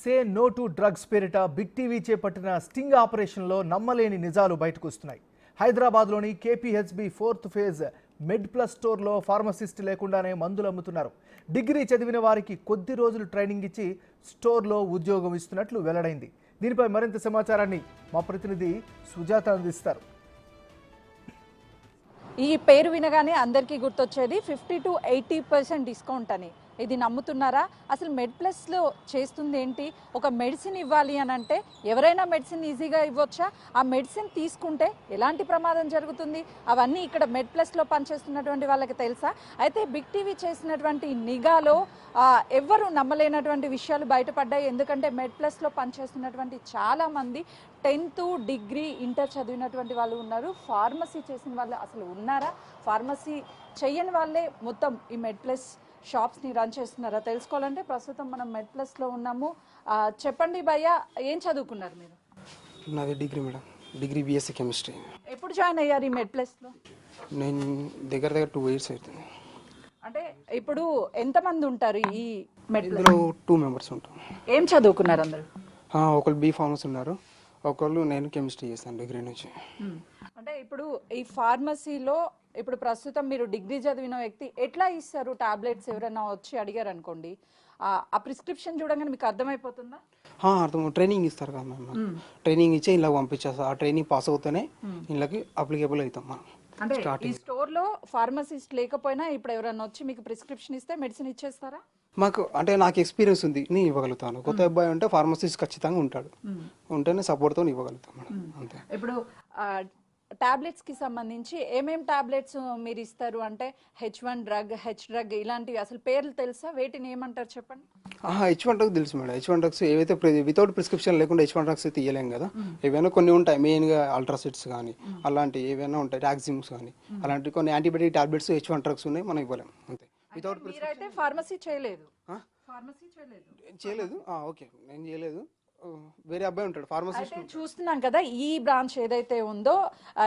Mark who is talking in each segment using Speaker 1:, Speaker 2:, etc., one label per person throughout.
Speaker 1: Say no to drugs పేరిట big TV చేపట్టిన sting ఆపరేషన్లో నమ్మలేని నిజాలు బయటకు వస్తున్నాయి. హైదరాబాద్లోని KPHB fourth phase Med Plus స్టోర్లో ఫార్మసిస్ట్ లేకుండానే మందులు అమ్ముతున్నారు. డిగ్రీ చదివిన వారికి కొద్ది రోజులు ట్రైనింగ్ ఇచ్చి స్టోర్లో ఉద్యోగం ఇస్తున్నట్లు వెల్లడైంది. దీనిపై మరింత సమాచారాన్ని మా ప్రతినిధి సుజాత అందిస్తారు.
Speaker 2: ఈ పేరు వినగానే అందరికీ గుర్తొచ్చేది fifty to eighty percent discount అని. ఇది నమ్ముతున్నారా? అసలు మెడ్ ప్లస్లో చేస్తుంది ఏంటి ఒక మెడిసిన్ ఇవ్వాలి అని అంటే ఎవరైనా మెడిసిన్ ఈజీగా ఇవ్వచ్చా? ఆ మెడిసిన్ తీసుకుంటే ఎలాంటి ప్రమాదం జరుగుతుంది? అవన్నీ ఇక్కడ మెడ్ ప్లస్లో పనిచేస్తున్నటువంటి వాళ్ళకి తెలుసా? అయితే బిగ్ టీవీ చేసినటువంటి నిఘాలో ఎవరు నమ్మలేనటువంటి విషయాలు బయటపడ్డాయి. ఎందుకంటే మెడ్ ప్లస్లో పనిచేస్తున్నటువంటి చాలామంది టెన్త్ డిగ్రీ ఇంటర్ చదివినటువంటి వాళ్ళు ఉన్నారు. ఫార్మసీ చేసిన వాళ్ళు అసలు ఉన్నారా? ఫార్మసీ చేయని వాళ్ళే మొత్తం ఈ మెడ్ ప్లస్ షాప్స్ని రన్ చేస్తున్నారా? తెలుసుకోవాలంటే ప్రస్తుతం మనం మెడ్ ప్లస్లో ఉన్నాము. చెప్పండి భయ్య ఏం చదువుకున్నారు మీరు?
Speaker 3: నాది degree madam. Degree BSc chemistry.
Speaker 2: ఎప్పుడు జాయిన్ అయ్యారు ఈ మెడ్ ప్లస్లో
Speaker 3: నేను దగ్గర దగ్గర టూ ఇయర్స్ అవుతుంది.
Speaker 2: అంటే ఇప్పుడు ఎంతమంది ఉంటారు ఈ మెడ్ ప్లస్
Speaker 3: ఇందులో టూ మెంబర్స్ ఉంటాం.
Speaker 2: ఏం చదువుకున్నారు అందరు?
Speaker 3: ఆ, ఒకళ్ళు బీ ఫార్మస్ ఉన్నారు. ఒకళ్ళు నేను కెమిస్ట్రీ చేస్తాను డిగ్రీ నుంచి.
Speaker 2: అంటే ఇప్పుడు ఈ ఫార్మసీలో ఇప్పుడు ప్రస్తుతం మీరు డిగ్రీ చదివిన వ్యక్తి ఎట్లా ఇస్తారు టాబ్లెట్స్ ఎవరైనా వచ్చి అడిగారు అనుకోండి? ఆ- ప్రిస్క్రిప్షన్ చూడగానే మీకు అర్థమైపోతుందా?
Speaker 3: అర్థం ట్రైనింగ్ ఇస్తారు కదా మ్యామ్. ట్రైనింగ్ ఇచ్చి ఇలా పంపించేస్తారు. ఆ ట్రైనింగ్ పాస్ అవుతూనే ఇళ్ళకి అప్లికేబుల్ అవుతాం మనం.
Speaker 2: అంటే ఈ స్టోర్లో ఫార్మసిస్ట్ లేకపోయినా ఇప్పుడు ఎవరైనా వచ్చి మీకు ప్రిస్క్రిప్షన్ ఇస్తే మెడిసిన్ ఇచ్చేస్తారా?
Speaker 3: మాకు అంటే నాకు ఎక్స్పీరియన్స్ ఉంది నేను ఇవ్వగలుగుతాను. కొత్త అబ్బాయి ఉంటే ఫార్మసిస్ట్ ఖచ్చితంగా ఉంటాడు. ఉంటేనే సపోర్ట్తో ఇవ్వగలుగుతాం మేడం అంతే.
Speaker 2: ఇప్పుడు టాబ్లెట్స్కి సంబంధించి ఏమేం టాబ్లెట్స్ మీరు ఇస్తారు అంటే H one drug H drug ఇలాంటివి అసలు పేర్లు తెలుసా? వేటిని ఏమంటారు చెప్పండి?
Speaker 3: హెచ్ వన్ డ్రగ్స్ తెలుసు మేడం. హెచ్ వన్ డ్రగ్స్ ఏవైతే వితౌట్ ప్రిస్క్రిప్షన్ లేకుండా హెచ్ వన్ డ్రగ్స్ అయితే ఇవ్వలేం కదా. ఏవైనా కొన్ని ఉంటాయి మెయిన్గా అల్ట్రాసిట్స్ కానీ అలాంటి ఏవైనా ఉంటాయి టాక్సిమ్స్ కానీ అలాంటి కొన్ని antibiotic tablets H one drugs ఉన్నాయి మనం ఇవ్వలేం. అంతే. వితౌట్
Speaker 2: ఫార్మసీ చేయలేదు? ఫార్మసీ చేయలేదు.
Speaker 3: చేయలేదు? ఓకే. నేను చేయలేదు. వేరే అబ్బాయి ఉంటాడు ఫార్మసిస్ట్
Speaker 2: అయితే చూస్తున్నాం కదా ఈ బ్రాంచ్ ఏదైతే ఉందో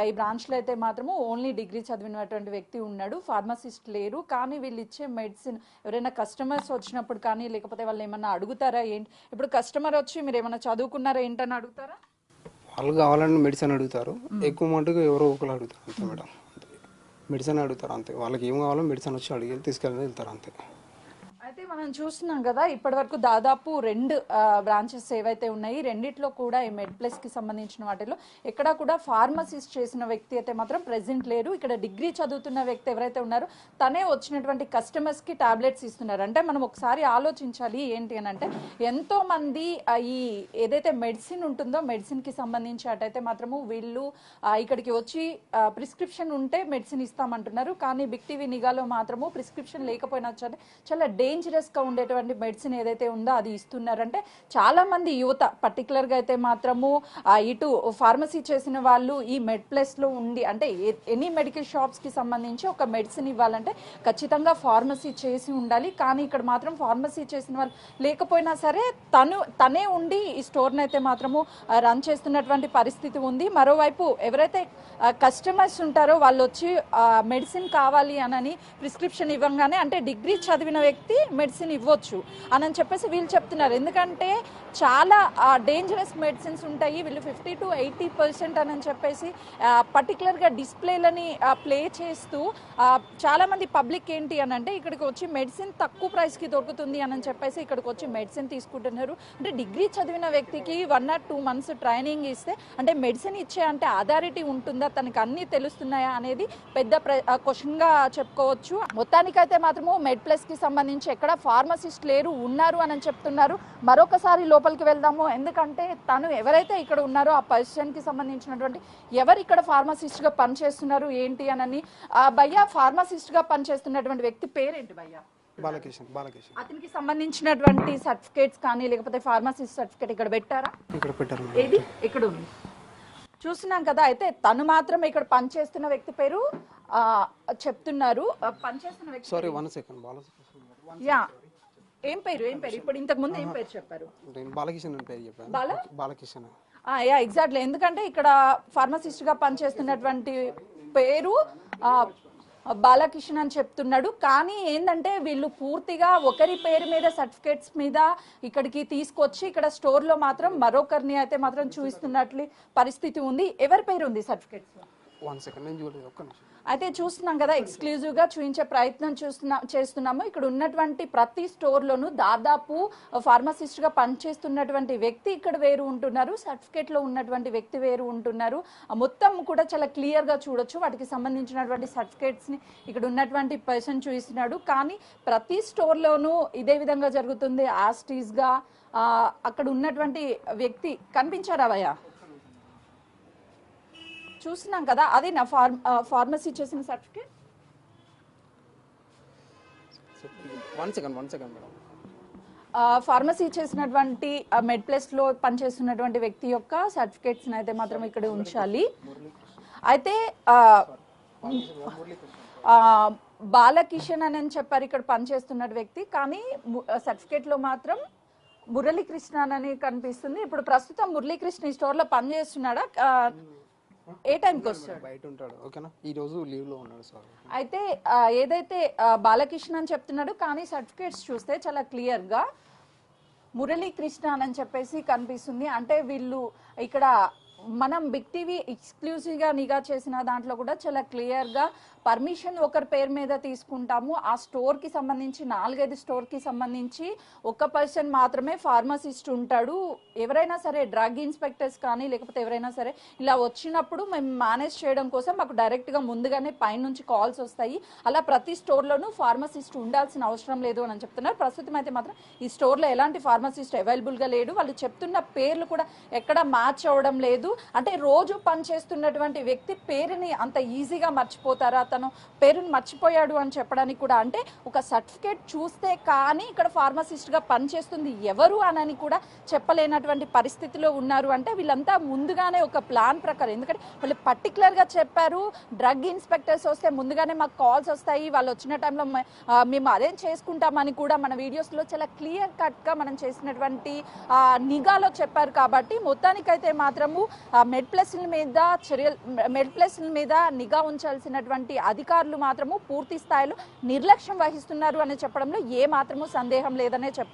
Speaker 2: ఈ బ్రాంచ్లో అయితే మాత్రము ఓన్లీ డిగ్రీ చదివినటువంటి వ్యక్తి ఉన్నాడు ఫార్మసిస్ట్ లేరు కానీ వీళ్ళు ఇచ్చే మెడిసిన్ ఎవరైనా కస్టమర్స్ వచ్చినప్పుడు కానీ లేకపోతే వాళ్ళు ఏమన్నా అడుగుతారా ఏంటి? ఇప్పుడు కస్టమర్ వచ్చి మీరు ఏమైనా చదువుకున్నారా ఏంటని అడుగుతారా?
Speaker 3: వాళ్ళు కావాలని మెడిసిన్ అడుగుతారు ఎక్కువ మటుకు ఎవరో ఒకరు అడుగుతారు అంతే మేడం మెడిసిన్ అడుగుతారు అంతే. వాళ్ళకి ఏం కావాలో మెడిసిన్ వచ్చి అడిగి తీసుకెళ్ళి వెళ్తారు అంతే.
Speaker 2: మనం చూస్తున్నాం కదా ఇప్పటి వరకు దాదాపు రెండు బ్రాంచెస్ ఏవైతే ఉన్నాయి రెండిట్లో కూడా ఈ మెడ్ ప్లస్కి సంబంధించిన వాటిలో ఎక్కడ కూడా ఫార్మసిస్ట్ చేసిన వ్యక్తి అయితే మాత్రం ప్రెసెంట్ లేరు ఇక్కడ డిగ్రీ చదువుతున్న వ్యక్తి ఎవరైతే ఉన్నారో తనే వచ్చినటువంటి కస్టమర్స్కి టాబ్లెట్స్ ఇస్తున్నారు. అంటే మనం ఒకసారి ఆలోచించాలి ఏంటి అని అంటే ఎంతో మంది ఈ ఏదైతే మెడిసిన్ ఉంటుందో మెడిసిన్కి సంబంధించి అటైతే మాత్రము వీళ్ళు ఇక్కడికి వచ్చి ప్రిస్క్రిప్షన్ ఉంటే మెడిసిన్ ఇస్తామంటున్నారు. కానీ బిగ్ టీవీ నిఘాలో మాత్రము ప్రిస్క్రిప్షన్ లేకపోయినా సరే చాలా డేంజరస్ గా ఉండేటువంటి మెడిసిన్ ఏదైతే ఉందో అది ఇస్తున్నారంటే చాలా మంది యువత పర్టికులర్గా అయితే మాత్రము ఇటు ఫార్మసీ చేసిన వాళ్ళు ఈ మెడ్ ప్లస్లో ఉండి అంటే ఎనీ మెడికల్ షాప్స్కి సంబంధించి ఒక మెడిసిన్ ఇవ్వాలంటే ఖచ్చితంగా ఫార్మసీ చేసి ఉండాలి. కానీ ఇక్కడ మాత్రం ఫార్మసీ చేసిన వాళ్ళు లేకపోయినా సరే తను తనే ఉండి ఈ స్టోర్ని అయితే మాత్రము రన్ చేస్తున్నటువంటి పరిస్థితి ఉంది. మరోవైపు ఎవరైతే కస్టమర్స్ ఉంటారో వాళ్ళు వచ్చి మెడిసిన్ కావాలి అనని ప్రిస్క్రిప్షన్ ఇవ్వగానే అంటే డిగ్రీ చదివిన వ్యక్తి మెడిసిన్ మెడిసిన్ ఇవ్వచ్చు అని చెప్పేసి వీళ్ళు చెప్తున్నారు. ఎందుకంటే చాలా డేంజరస్ మెడిసిన్స్ ఉంటాయి. వీళ్ళు ఫిఫ్టీ టు ఎయిటీ పర్సెంట్ అని చెప్పేసి పర్టికులర్గా డిస్ప్లేలని ప్లే చేస్తూ చాలామంది పబ్లిక్ ఏంటి అని అంటే ఇక్కడికి వచ్చి మెడిసిన్ తక్కువ ప్రైస్కి దొరుకుతుంది అని చెప్పేసి ఇక్కడికి వచ్చి మెడిసిన్ తీసుకుంటున్నారు. అంటే డిగ్రీ చదివిన వ్యక్తికి one or two months training ఇస్తే అంటే మెడిసిన్ ఇచ్చే అంటే అథారిటీ ఉంటుందా? తనకి అన్నీ తెలుస్తున్నాయా అనేది పెద్ద క్వశ్చన్గా చెప్పుకోవచ్చు. మొత్తానికైతే మాత్రము మెడ్ ప్లస్కి సంబంధించి ఎక్కడ ఫార్మసిస్ట్ లేరు ఉన్నారు అని చెప్తున్నారు. మరొకసారి లోపలికి వెళ్దాము. ఎందుకంటే తను ఎవరైతే ఇక్కడ ఉన్నారో ఆ పర్సన్కి సంబంధించినటువంటి ఎవరు ఇక్కడ ఫార్మసిస్ట్గా పనిచేస్తున్నారు ఏంటి అనని ఆ, భయ్యా ఫార్మసిస్ట్గా పనిచేస్తున్నటువంటి వ్యక్తి పేరేంటి భయ్యా?
Speaker 3: బాలకిషన్ బాలకిషన్.
Speaker 2: అతనికి సంబంధించినటువంటి సర్టిఫికేట్స్ కానీ లేకపోతే ఫార్మసిస్ట్ సర్టిఫికేట్ ఇక్కడ పెట్టారా?
Speaker 3: ఇక్కడ పెట్టారు
Speaker 2: ఏది? ఇక్కడ ఉంది. చూస్తున్నాం కదా అయితే తను మాత్రం ఇక్కడ పనిచేస్తున్న వ్యక్తి పేరు చెప్తున్నారు. పనిచేస్తున్న వ్యక్తి
Speaker 3: sorry one second Balakishan
Speaker 2: yeah. ఏం పేరు ఏం పేరు? ఇప్పుడు ఇంతకు ముందు ఏం పేరు చెప్పారు?
Speaker 3: నేను బాలకిషన్ అని పేరు చెప్పాను.
Speaker 2: బాల?
Speaker 3: బాలకిషన్.
Speaker 2: ఆ, యా ఎగ్జాక్ట్లీ ఎందుకంటే ఇక్కడ ఫార్మసిస్ట్గా పనిచేస్తున్నటువంటి పేరు ఆ, బాలకిషన్ అని చెప్తున్నాడు. కానీ ఏంటంటే వీళ్ళు పూర్తిగా ఒకరి పేరు మీద సర్టిఫికేట్స్ మీద ఇక్కడికి తీసుకొచ్చి ఇక్కడ స్టోర్లో మాత్రం మరొకరిని అయితే మాత్రం చూపిస్తున్నట్లు పరిస్థితి ఉంది. ఎవరి పేరు ఉంది సర్టిఫికేట్స్
Speaker 3: వన్ సెకండ్ నేను చూడలేదు ఒక్క నిమిషం.
Speaker 2: అయితే చూస్తున్నాం కదా ఎక్స్క్లూజివ్గా చూపించే ప్రయత్నం చూస్తున్నా చేస్తున్నాము. ఇక్కడ ఉన్నటువంటి ప్రతి స్టోర్ లోను దాదాపు ఫార్మసిస్ట్గా పనిచేస్తున్నటువంటి వ్యక్తి ఇక్కడ వేరు ఉంటున్నారు. సర్టిఫికేట్లో ఉన్నటువంటి వ్యక్తి వేరు ఉంటున్నారు. మొత్తం కూడా చాలా క్లియర్గా చూడొచ్చు. వాటికి సంబంధించినటువంటి సర్టిఫికేట్స్ని ఇక్కడ ఉన్నటువంటి పర్సన్ చూపిస్తున్నాడు కానీ ప్రతి స్టోర్ లోనూ ఇదే విధంగా జరుగుతుంది. యాస్టీస్గా అక్కడ ఉన్నటువంటి వ్యక్తి కనిపించారా భయ్యా చూస్తున్నాం కదా అదే నా ఫార్మ్ ఫార్మసీ చేసిన certificate.
Speaker 3: One second one second madam
Speaker 2: pharmacy చేసినటువంటి మెడ్ ప్లస్లో పనిచేస్తున్నటువంటి వ్యక్తి యొక్క సర్టిఫికేట్స్ అయితే మాత్రం ఇక్కడ ఉంచాలి. అయితే బాలకిషన్ అని చెప్పారు ఇక్కడ పనిచేస్తున్న వ్యక్తి. కానీ సర్టిఫికేట్లో మాత్రం మురళీకృష్ణ అని కనిపిస్తుంది. ఇప్పుడు ప్రస్తుతం మురళీకృష్ణ ఈ స్టోర్లో పనిచేస్తున్నాడా ఏ టైంకి వస్తాడు?
Speaker 3: బయట ఉంటాడు. ఓకేనా? ఈ రోజు లీవ్లో ఉన్నాడు సార్
Speaker 2: అయితే ఆ, ఏదైతే ఆ, బాలకృష్ణ అని చెప్తున్నాడు కానీ సర్టిఫికేట్స్ చూస్తే చాలా క్లియర్గా మురళీకృష్ణ అని చెప్పేసి కనిపిస్తుంది. అంటే వీళ్ళు ఇక్కడ మనం బిగ్ టీవీ ఎక్స్క్లూజివ్గా నిఘా చేసిన దాంట్లో కూడా చాలా క్లియర్గా పర్మిషన్ ఒకరి పేరు మీద తీసుకుంటాము. ఆ స్టోర్కి సంబంధించి నాలుగైదు స్టోర్కి సంబంధించి ఒక పర్సన్ మాత్రమే ఫార్మసిస్ట్ ఉంటాడు. ఎవరైనా సరే డ్రగ్ ఇన్స్పెక్టర్స్ కానీ లేకపోతే ఎవరైనా సరే ఇలా వచ్చినప్పుడు మేము మేనేజ్ చేయడం కోసం మాకు డైరెక్ట్గా ముందుగానే పైనుంచి కాల్స్ వస్తాయి. అలా ప్రతి స్టోర్ లోనూ ఫార్మసిస్ట్ ఉండాల్సిన అవసరం లేదు అని చెప్తున్నారు. ప్రస్తుతం అయితే మాత్రం ఈ స్టోర్లో ఎలాంటి ఫార్మసిస్ట్ అవైలబుల్గా లేడు. వాళ్ళు చెప్తున్న పేర్లు కూడా ఎక్కడ మ్యాచ్ అవ్వడం లేదు. అంటే రోజు పనిచేస్తున్నటువంటి వ్యక్తి పేరుని అంత ఈజీగా మర్చిపోతారా? అతను పేరుని మర్చిపోయాడు అని చెప్పడానికి కూడా అంటే ఒక సర్టిఫికేట్ చూస్తే కానీ ఇక్కడ ఫార్మసిస్ట్గా పనిచేస్తుంది ఎవరు అనని కూడా చెప్పలేనటువంటి పరిస్థితిలో ఉన్నారు. అంటే వీళ్ళంతా ముందుగానే ఒక ప్లాన్ ప్రకారం ఎందుకంటే వాళ్ళు పర్టికులర్గా చెప్పారు. డ్రగ్ ఇన్స్పెక్టర్స్ వస్తే ముందుగానే మాకు కాల్స్ వస్తాయి. వాళ్ళు వచ్చిన టైంలో మేము అరేంజ్ చేసుకుంటామని కూడా మన వీడియోస్లో చాలా క్లియర్ కట్గా మనం చేసినటువంటి నిఘాలో చెప్పారు కాబట్టి మొత్తానికైతే మాత్రము మెడ్ ప్లస్ మీద చర్యలు మెడ్ ప్లస్ మీద నిఘా ఉంచాల్సినటువంటి అధికారులు మాత్రము పూర్తి స్థాయిలో నిర్లక్ష్యం వహిస్తున్నారు అని చెప్పడంలో ఏ మాత్రము సందేహం లేదనే చెప్పారు